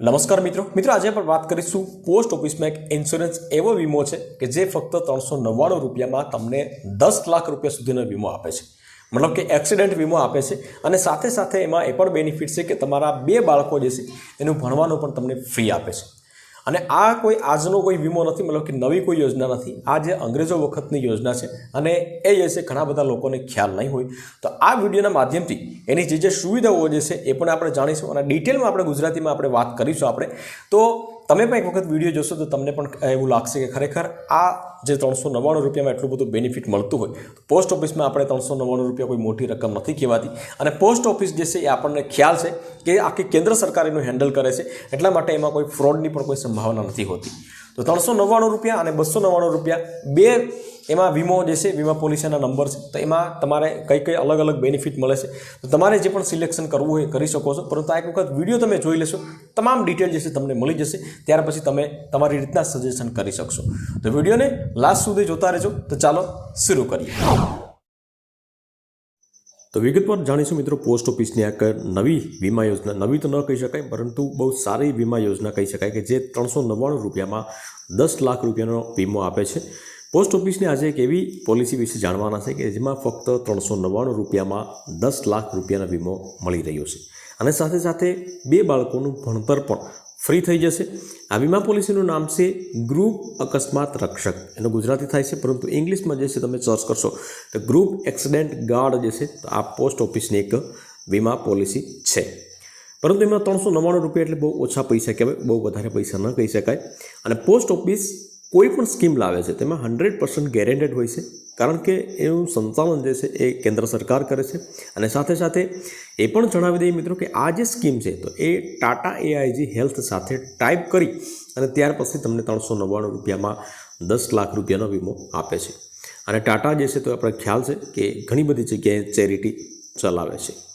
નમસ્કાર મિત્રો. મિત્રો, આજે આપણે વાત કરીશું પોસ્ટ ઓફિસમાં એક ઇન્સ્યોરન્સ એવો વીમો છે કે જે ફક્ત ત્રણસો નવ્વાણું રૂપિયામાં તમને દસ લાખ રૂપિયા સુધીનો વીમો આપે છે. મતલબ કે એક્સિડન્ટ વીમો આપે છે અને સાથે સાથે એમાં એ પણ બેનિફિટ છે કે તમારા બે બાળકો જે છે, એનું ભણવાનું પણ તમને ફ્રી આપે છે. અને આ કોઈ આજનો કોઈ વીમો નથી, મતલબ કે નવી કોઈ યોજના નથી. આ જે અંગ્રેજો વખતની યોજના છે અને એ જે છે ઘણા બધા લોકોને ખ્યાલ નહીં હોય. તો આ વિડીયોના માધ્યમથી એની જે જે સુવિધાઓ જે છે એ પણ આપણે જાણીશું અને ડિટેલમાં આપણે ગુજરાતીમાં આપણે વાત કરીશું આપણે. તો તમે પણ એક વખત વીડિયો જોશો તો તમને પણ એવું લાગશે કે ખરેખર આ જે ત્રણસો નવ્વાણું રૂપિયામાં એટલું બધું બેનિફિટ મળતું હોય પોસ્ટ ઓફિસમાં આપણે ત્રણસો નવ્વાણું રૂપિયા કોઈ મોટી રકમ નથી કહેવાતી. અને પોસ્ટ ઓફિસ જે છે એ આપણને ખ્યાલ છે કે આખી કેન્દ્ર સરકાર એનું હેન્ડલ કરે છે, એટલા માટે એમાં કોઈ ફ્રોડની પણ કોઈ સંભાવના નથી હોતી. તો ત્રણસો નવ્વાણું રૂપિયા અને બસો નવ્વાણું રૂપિયા. બે એમાં વીમો જે છે, વીમા પોલિસીના નંબર છે. તો એમાં તમારે કઈ કઈ અલગ અલગ બેનિફિટ મળે છે. તો તમારે જે પણ સિલેક્શન કરવું હોય કરી શકો છો. પરંતુ આ એક વખત વીડિયો તમે જોઈ લેશો. તમામ ડિટેલ જે છે તમને મળી જશે. ત્યાર પછી તમે તમારી રીતના સજેશન કરી શકશો. તો વિડીયોને લાસ્ટ સુધી જોતા રહેજો. તો ચાલો, શરૂ કરીએ. તો વિગતવાર જાણીશું મિત્રો, પોસ્ટ ઓફિસની આ નવી વીમા યોજના. નવી તો ન કહી શકાય, પરંતુ બહુ સારી વીમા યોજના કહી શકાય કે જે ત્રણસો નવ્વાણું રૂપિયામાં દસ લાખ રૂપિયાનો વીમો આપે છે. પોસ્ટ ઓફિસની આજે એક એવી પોલિસી વિશે જાણવાના છે કે જેમાં ફક્ત ત્રણસો નવ્વાણું રૂપિયામાં દસ લાખ રૂપિયાનો વીમો મળી રહ્યો છે. અને સાથે સાથે બે બાળકોનું ભણતર પણ ફ્રી થઈ જશે. આ વીમા પોલિસીનું નામ છે ગ્રુપ અકસ્માત રક્ષક. એનું ગુજરાતી થાય છે, પરંતુ ઇંગ્લિશમાં જે છે તમે સર્ચ કરશો, તો ગ્રુપ એક્સિડન્ટ ગાર્ડ જે છે, તો આ પોસ્ટ ઓફિસની એક વીમા પોલિસી છે. પરંતુ એમાં ત્રણસો નવ્વાણું રૂપિયા એટલે બહુ ઓછા પૈસા કહેવાય, બહુ વધારે પૈસા ન કહી શકાય. અને પોસ્ટ ઓફિસ કોઈ પણ સ્કીમ લાવે છે, તેમાં હંડ્રેડ પર્સન્ટ ગેરેન્ટેડ હોય છે, કારણ કે એનું સંચાલન જે છે એ કેન્દ્ર સરકાર કરે છે. અને સાથે સાથે એ પણ જણાવી દઈએ મિત્રો કે આ જે સ્કીમ છે, તો એ ટાટા એઆઈજી હેલ્થ સાથે ટાઈપ કરી અને ત્યાર પછી તમને ત્રણસો નવ્વાણું રૂપિયામાં દસ લાખ રૂપિયાનો વીમો આપે છે. અને ટાટા જે છે, તો આપણે ખ્યાલ છે કે ઘણી બધી જગ્યાએ ચેરિટી ચલાવે છે.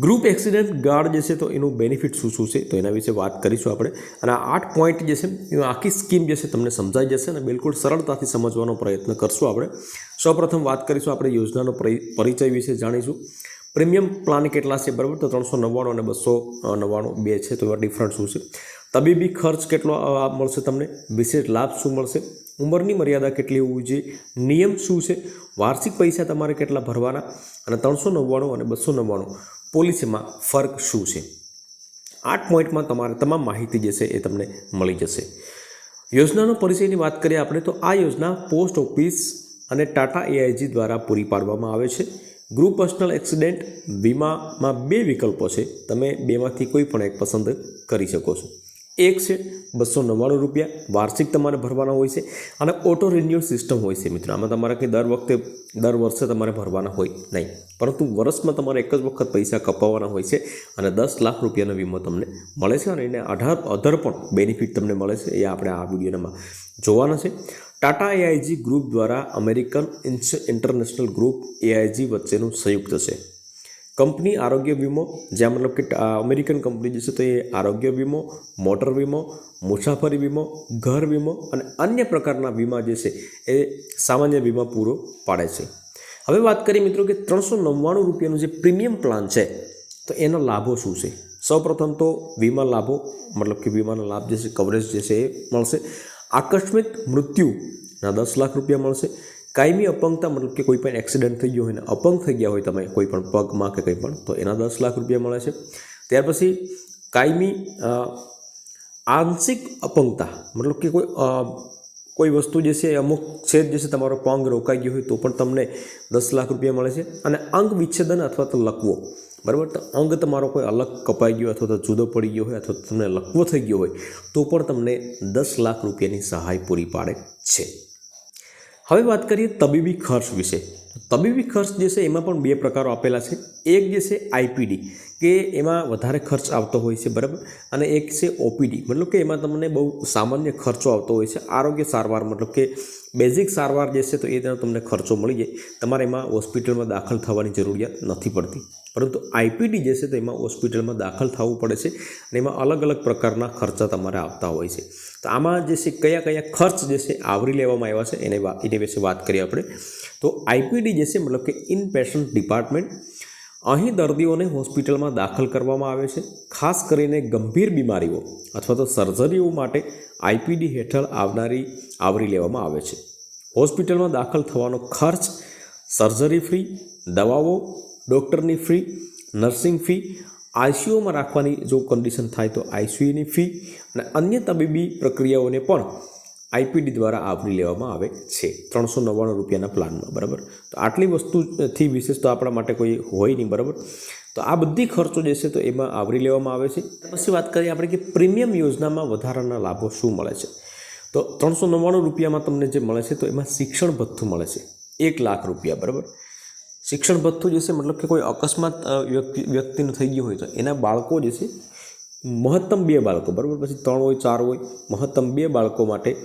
ગ્રુપ એક્સિડન્ટ ગાર્ડ જે છે તો એનું બેનિફિટ શું શું છે તો એના વિશે વાત કરીશું આપણે. અને આ આઠ પોઈન્ટ જે છે એ આખી સ્કીમ જે છે તમને સમજાઈ જશે અને બિલકુલ સરળતાથી સમજવાનો પ્રયત્ન કરશું આપણે. સૌપ્રથમ વાત કરીશું આપણે યોજનાનો પરિ- પરિચય વિશે જાણીશું. પ્રીમિયમ પ્લાન કેટલા છે બરાબર? તો ત્રણસો નવ્વાણું અને બસો નવ્વાણું બે છે તો એવા ડિફરન્ટ શું છે? તબીબી ખર્ચ કેટલો મળશે તમને? વિશેષ લાભ શું મળશે? ઉંમરની મર્યાદા કેટલી હોવી જોઈએ? નિયમ શું છે? વાર્ષિક પૈસા તમારે કેટલા ભરવાના? અને ત્રણસો નવ્વાણું અને બસો નવ્વાણું પોલિસીમાં ફરક શું છે? આઠ પોઈન્ટમાં તમારે તમામ માહિતી જે છે એ તમને મળી જશે. યોજનાનો પરિચયની વાત કરીએ આપણે, તો આ યોજના પોસ્ટ ઓફિસ અને ટાટા એઆઈજી દ્વારા પૂરી પાડવામાં આવે છે. ગ્રુપ પર્સનલ એક્સિડન્ટ, વીમામાં બે વિકલ્પો છે. તમે બેમાંથી કોઈ પણ એક પસંદ કરી શકો છો. એક છે બસો નવ્વાણું રૂપિયા વાર્ષિક તમારે ભરવાના હોય છે અને ઓટો રિન્યુઅલ સિસ્ટમ હોય છે મિત્રો. આમાં તમારે કંઈ દર વખતે, દર વર્ષે તમારે ભરવાના હોય નહીં. પરંતુ વર્ષમાં તમારે એક જ વખત પૈસા કપાવવાના હોય છે અને દસ લાખ રૂપિયાનો વીમો તમને મળે છે અને એને અઢાર અધર પણ બેનિફિટ તમને મળે છે. એ આપણે આ વિડીયોમાં જોવાના છે. ટાટા એઆઈજી ગ્રુપ દ્વારા અમેરિકન ઇન્સ- ઇન્ટરનેશનલ ગ્રુપ એઆઈજી વચ્ચેનું સંયુક્ત છે. કંપની આરોગ્ય વીમો, જ્યાં મતલબ કે અમેરિકન કંપની જે છે તો એ આરોગ્ય વીમો, મોટર વીમો, મુસાફરી વીમો, ઘર વીમો અને અન્ય પ્રકારના વીમા જે છે એ સામાન્ય વીમા પૂરો પાડે છે. હવે વાત કરીએ મિત્રો કે ત્રણસો નવ્વાણું રૂપિયાનું જે પ્રીમિયમ પ્લાન છે, તો એના લાભો શું છે? સૌપ્રથમ તો વીમા લાભો, મતલબ કે વીમાના લાભ જે છે કવરેજ જે છે એ મળશે. આકસ્મિક મૃત્યુના દસ લાખ રૂપિયા મળશે. કાયમી અપંગતા મતલબ કે કોઈ પણ એક્સિડન્ટ થઈ ગયો હોય ને અપંગ થઈ ગયા હોય તમે કોઈ પણ પગમાં કે કંઈ પણ, તો એના દસ લાખ રૂપિયા મળે છે. ત્યાર પછી, કાયમી આંશિક અપંગતા, મતલબ કે કોઈ કોઈ વસ્તુ જે છે, અમુક છેદ જે છે તમારો પંગ રોકાઈ ગયો હોય તો પણ તમને દસ લાખ રૂપિયા મળે છે. અને અંગ વિચ્છેદન અથવા તો લકવો, બરાબર? તો અંગ તમારો કોઈ અલગ કપાઈ ગયો અથવા તો જુદો પડી ગયો હોય અથવા તો તમને લકવો થઈ ગયો હોય, તો પણ તમને દસ લાખ રૂપિયાની સહાય પૂરી પાડે છે. હવે વાત કરીએ તબીબી ખર્ચ વિશે. તબીબી ખર્ચ જે છે એમાં પણ બે પ્રકારો આપેલા છે. એક જે છે આઈપીડી કે એમાં વધારે ખર્ચ આવતો હોય છે, બરાબર? અને એક છે ઓપીડી મતલબ કે એમાં તમને બહુ સામાન્ય ખર્ચો આવતો હોય છે. આરોગ્ય સારવાર, મતલબ કે બેઝિક સારવાર જે છે તો એ તમને ખર્ચો મળી જાય. તમારે એમાં હોસ્પિટલમાં દાખલ થવાની જરૂરિયાત નથી પડતી. પરંતુ આઈપીડી જે છે તો એમાં હોસ્પિટલમાં દાખલ થવું પડે છે અને એમાં અલગ અલગ પ્રકારના ખર્ચા તમારે આવતા હોય છે. તો આમાં જે છે કયા કયા ખર્ચ જે છે આવરી લેવામાં આવ્યા છે એને એને વિશે વાત કરીએ આપણે. તો આઈપીડી જે છે મતલબ કે ઇન પેશન્ટ ડિપાર્ટમેન્ટ અહીં દર્દીઓને હોસ્પિટલમાં દાખલ કરવામાં આવે છે. ખાસ કરીને ગંભીર બીમારીઓ અથવા તો સર્જરીઓ માટે આઈપીડી હેઠળ આવનારી આવરી લેવામાં આવે છે. હોસ્પિટલમાં દાખલ થવાનો ખર્ચ, સર્જરી ફી, દવાઓ ડૉક્ટરની ફી, નર્સિંગ ફી આઈસીયુમાં રાખવાની જો કન્ડિશન થાય તો આઈસીયુની ફી અને અન્ય તબીબી પ્રક્રિયાઓને પણ આઈપીડી દ્વારા આવરી લેવામાં આવે છે. ત્રણસો નવ્વાણું રૂપિયાના પ્લાનમાં, બરાબર? તો આટલી વસ્તુથી વિશેષ તો આપણા માટે કોઈ હોય નહીં, બરાબર? તો આ બધી ખર્ચો જે છે તો એમાં આવરી લેવામાં આવે છે. પછી વાત કરીએ આપણે કે પ્રીમિયમ યોજનામાં વધારાના લાભો શું મળે છે? તો ત્રણસો નવ્વાણું રૂપિયામાં તમને જે મળે છે તો એમાં શિક્ષણ ભથ્થું મળે છે. એક લાખ રૂપિયા, બરાબર? શિક્ષણ ભથ્થું જે છે, મતલબ કે કોઈ અકસ્માત વ્યક્તિ, વ્યક્તિનું થઈ ગયું હોય તો એના બાળકો જે છે, મહત્તમ બે બાળકો, બરાબર? પછી ત્રણ હોય, ચાર હોય, મહત્તમ બે બાળકો માટે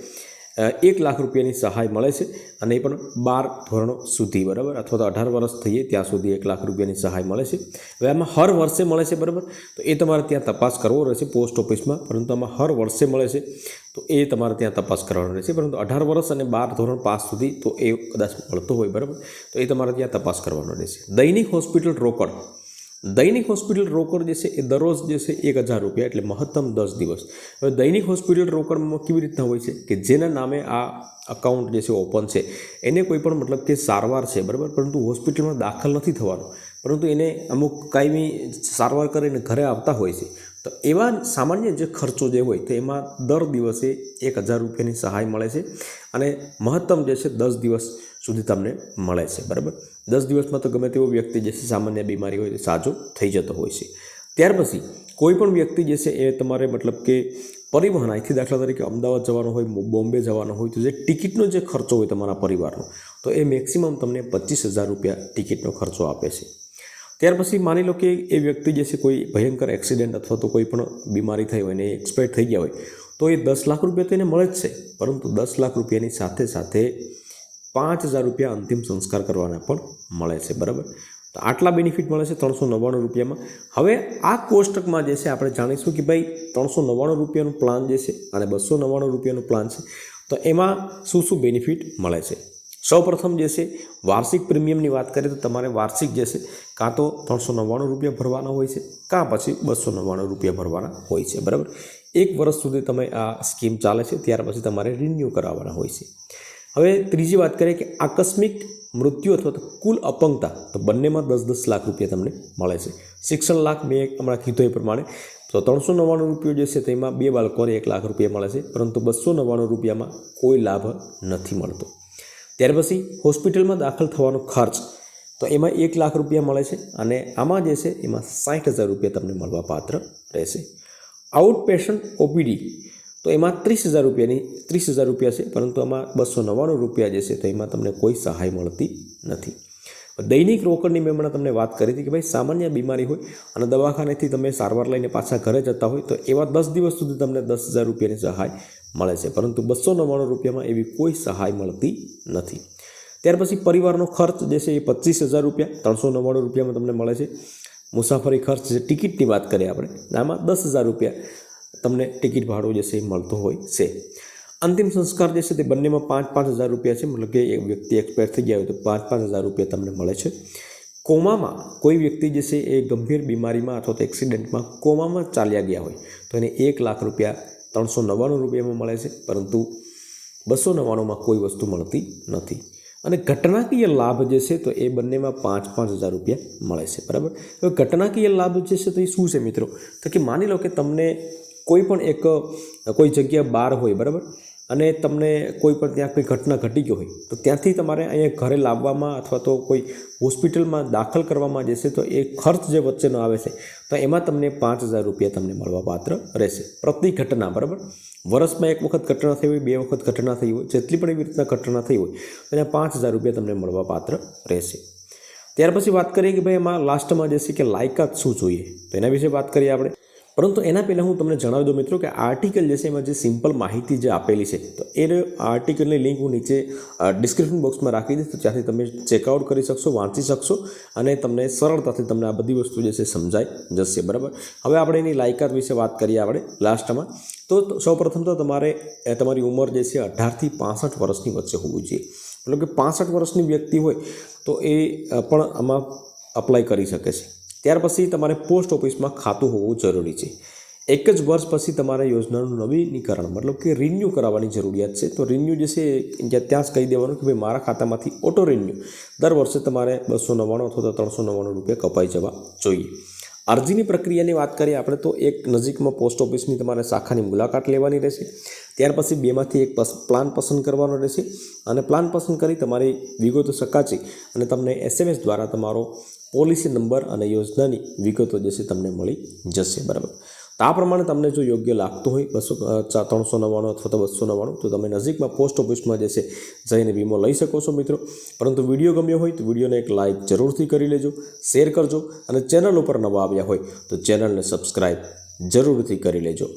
એક લાખ રૂપિયાની સહાય મળે છે અને એ પણ બાર ધોરણો સુધી, બરાબર? અથવા તો અઢાર વર્ષ થઈએ ત્યાં સુધી એક લાખ રૂપિયાની સહાય મળે છે. હવે આમાં હર વર્ષે મળે છે, બરાબર? તો એ તમારે ત્યાં તપાસ કરવો રહેશે પોસ્ટ ઓફિસમાં, પરંતુ આમાં હર વર્ષે મળે છે, તો એ તમારે ત્યાં તપાસ કરવાનો રહેશે. પરંતુ અઢાર વર્ષ અને બાર ધોરણ પાસ સુધી તો એ કદાચ મળતો હોય, બરાબર? તો એ તમારે ત્યાં તપાસ કરવાનો રહેશે. દૈનિક હોસ્પિટલ રોકડ. દૈનિક હોસ્પિટલ રોકડ જે છે એ દરરોજ જે છે એક હજાર રૂપિયા, એટલે મહત્તમ દસ દિવસ. હવે દૈનિક હોસ્પિટલ રોકડમાં કેવી રીતના હોય છે કે જેના નામે આ અકાઉન્ટ જે છે ઓપન છે, એને કોઈ પણ મતલબ કે સારવાર છે, બરાબર? પરંતુ હોસ્પિટલમાં દાખલ નથી થવાનું. પરંતુ એને અમુક કાયમી સારવાર કરીને ઘરે આવતા હોય છે. તો એવા સામાન્ય જે ખર્ચો જે હોય તો એમાં દર દિવસે એક હજાર રૂપિયાની સહાય મળે છે અને મહત્તમ જે છે દસ દિવસ સુધી તમને મળે છે, બરાબર? દસ દિવસમાં તો ગમે તેવો વ્યક્તિ જે છે સામાન્ય બીમારી હોય સાજો થઈ જતો હોય છે. ત્યાર પછી કોઈ પણ વ્યક્તિ જે છે એ તમારે મતલબ કે પરિવહન, અહીંથી દાખલા તરીકે અમદાવાદ જવાનો હોય બોમ્બે જવાનો હોય, તો જે ટિકિટનો જે ખર્ચો હોય તમારા પરિવારનો, તો એ મેક્સિમમ તમને પચીસ હજાર રૂપિયા ટિકિટનો ખર્ચો આપે છે. ત્યાર પછી માની લો કે એ વ્યક્તિ જે છે કોઈ ભયંકર એક્સિડન્ટ અથવા તો કોઈ પણ બીમારી થઈ હોય ને એક્સપાયર થઈ ગયા હોય, તો એ દસ લાખ રૂપિયા તો એને મળે જ છે. પરંતુ દસ લાખ રૂપિયાની સાથે સાથે પાંચ હજાર રૂપિયા અંતિમ સંસ્કાર કરવાના પણ મળે છે, બરાબર? તો આટલા બેનિફિટ મળે છે ત્રણસો નવ્વાણું રૂપિયામાં. હવે આ કોષ્ટકમાં જે છે આપણે જાણીશું કે ભાઈ ત્રણસો નવ્વાણું રૂપિયાનું પ્લાન જે છે અને બસો નવ્વાણું રૂપિયાનું પ્લાન છે, તો એમાં શું શું બેનિફિટ મળે છે? સૌપ્રથમ જે છે વાર્ષિક પ્રીમિયમની વાત કરીએ તો તમારે વાર્ષિક જે છે કાં તો ત્રણસો નવ્વાણું રૂપિયા ભરવાના હોય છે, કાં પછી બસો નવ્વાણું રૂપિયા ભરવાના હોય છે, બરાબર? એક વર્ષ સુધી તમે આ સ્કીમ ચાલે છે, ત્યાર પછી તમારે રિન્યૂ કરાવવાના હોય છે. હવે ત્રીજી વાત કરીએ કે આકસ્મિક મૃત્યુ અથવા તો કુલ અપંગતા, તો બંનેમાં દસ દસ લાખ રૂપિયા તમને મળે છે. શિક્ષણ લાખ મેં હમણાં કીધું એ પ્રમાણે. તો ત્રણસો નવ્વાણું રૂપિયો જે છે તેમાં બે બાળકોને એક લાખ રૂપિયા મળે છે, પરંતુ બસો નવ્વાણું રૂપિયામાં કોઈ લાભ નથી મળતો. ત્યાર પછી હોસ્પિટલમાં દાખલ થવાનો ખર્ચ, તો એમાં એક લાખ રૂપિયા મળે છે અને આમાં જે છે એમાં સાઠ હજાર રૂપિયા તમને મળવા પાત્ર રહેશે. આઉટ પેશન્ટ ઓપીડી તો એમાં ત્રીસ હજાર રૂપિયાની, ત્રીસ હજાર રૂપિયા છે, પરંતુ આમાં બસો નવ્વાણું રૂપિયા જે છે, તો એમાં તમને કોઈ સહાય મળતી નથી. દૈનિક રોકડની મેં હમણાં તમને વાત કરી હતી કે ભાઈ સામાન્ય બીમારી હોય અને દવાખાનેથી તમે સારવાર લઈને પાછા ઘરે જતા હોય, તો એવા દસ દિવસ સુધી તમને દસ હજાર રૂપિયાની સહાય મળે છે, પરંતુ બસો નવ્વાણું રૂપિયામાં એવી કોઈ સહાય મળતી નથી. ત્યાર પછી પરિવારનો ખર્ચ જે છે એ પચીસ હજાર રૂપિયા, ત્રણસો નવ્વાણું રૂપિયામાં તમને મળે છે. મુસાફરી ખર્ચ જે ટિકિટની વાત કરીએ આપણે આમાં દસ હજાર રૂપિયા તમને ટિકિટ ભાડું જે છે એ મળતું હોય છે. અંતિમ સંસ્કાર જે છે તે બંનેમાં પાંચ પાંચ હજાર રૂપિયા છે. મતલબ કે એક વ્યક્તિ એક્સપાયર થઈ ગયા હોય તો પાંચ પાંચ હજાર રૂપિયા તમને મળે છે. કોમામાં કોઈ વ્યક્તિ જે છે એ ગંભીર બીમારીમાં અથવા તો એક્સિડન્ટમાં કોમામાં ચાલ્યા ગયા હોય તો એને એક લાખ રૂપિયા ત્રણસો નવ્વાણું રૂપિયામાં મળે છે. પરંતુ બસો નવ્વાણુંમાં કોઈ વસ્તુ મળતી નથી. અને ઘટનાકીય લાભ જે છે તો એ બંનેમાં પાંચ પાંચ હજાર રૂપિયા મળે છે. બરાબર? હવે ઘટનાકીય લાભ જે છે તો એ શું છે મિત્રો? તો કે માની લો કે તમને કોઈ પણ એક કોઈ જગ્યા બહાર હોય, બરાબર? અને તમને કોઈ પણ ત્યાં કોઈ ઘટના ઘટી ગઈ હોય, તો ત્યાંથી તમારે અહીંયા ઘરે લાવવામાં અથવા તો કોઈ હોસ્પિટલમાં દાખલ કરવામાં જશે, તો એ ખર્ચ જે વચ્ચેનો આવે છે, તો એમાં તમને પાંચ હજાર રૂપિયા તમને મળવા પાત્ર રહેશે. પ્રતિ ઘટના, બરાબર? વર્ષમાં એક વખત ઘટના થઈ હોય, બે વખત ઘટના થઈ હોય, જેટલી પણ એવી રીતના ઘટના થઈ હોય, તો એના પાંચ હજાર રૂપિયા તમને મળવા પાત્ર રહેશે. ત્યાર પછી વાત કરીએ કે ભાઈ એમાં લાસ્ટમાં જે છે કે લાયકાત શું જોઈએ? તો એના વિશે વાત કરીએ આપણે. પરંતુ એના પહેલાં હું તમને જણાવી દઉં મિત્રો કે આર્ટિકલ જે છે એમાં જે સિમ્પલ માહિતી જે આપેલી છે, તો એ આર્ટિકલની લિંક હું નીચે ડિસ્ક્રિપ્શન બોક્સમાં રાખી દઈશ, તો ત્યાંથી તમે ચેકઆઉટ કરી શકશો, વાંચી શકશો અને તમને સરળતાથી તમને આ બધી વસ્તુ જે છે સમજાઈ જશે, બરાબર? હવે આપણે એની લાયકાત વિશે વાત કરીએ આપણે લાસ્ટમાં તો સૌપ્રથમ તો તમારે તમારી ઉંમર જે છે અઢારથી પાસઠ વર્ષની વચ્ચે હોવું જોઈએ. મતલબ કે પાસઠ વર્ષની વ્યક્તિ હોય તો એ પણ આમાં અપ્લાય કરી શકે છે. ત્યાર પછી તમારે પોસ્ટ ઓફિસમાં ખાતું હોવું જરૂરી છે. એક જ વર્ષ પછી તમારે યોજનાનું નવીનીકરણ, મતલબ કે રિન્યૂ કરાવવાની જરૂરિયાત છે. તો રિન્યૂ જે છે ત્યાં જ કહી દેવાનું કે ભાઈ મારા ખાતામાંથી ઓટો રિન્યૂ દર વર્ષે તમારે બસો નવ્વાણું અથવા તો ત્રણસો નવ્વાણું રૂપિયા કપાઈ જવા જોઈએ. અરજીની પ્રક્રિયાની વાત કરીએ આપણે તો એક નજીકમાં પોસ્ટ ઓફિસની તમારે શાખાની મુલાકાત લેવાની રહેશે. ત્યાર પછી બેમાંથી એક પ્લાન પસંદ કરવાનો રહેશે અને પ્લાન પસંદ કરી તમારી વિગતો ચકાસી અને તમને એસએમએસ દ્વારા તમારો પોલિસી નંબર અને યોજનાની વિગતો જે છે તમને મળી જશે. બરાબર. આ પ્રમાણે તમને જો યોગ્ય લાગતું હોય બસો ત્રણસો નવ્વાણું અથવા તો બસો નવ્વાણું, તો તમે નજીકમાં પોસ્ટ ઓફિસમાં જે છે, જઈને વીમો લઈ શકો છો મિત્રો. પરંતુ વીડિયો ગમ્યો હોય તો વિડીયોને એક લાઇક જરૂરથી કરી લેજો, શેર કરજો અને ચેનલ ઉપર નવા આવ્યા હોય તો ચેનલને સબસ્ક્રાઈબ જરૂરથી કરી લેજો.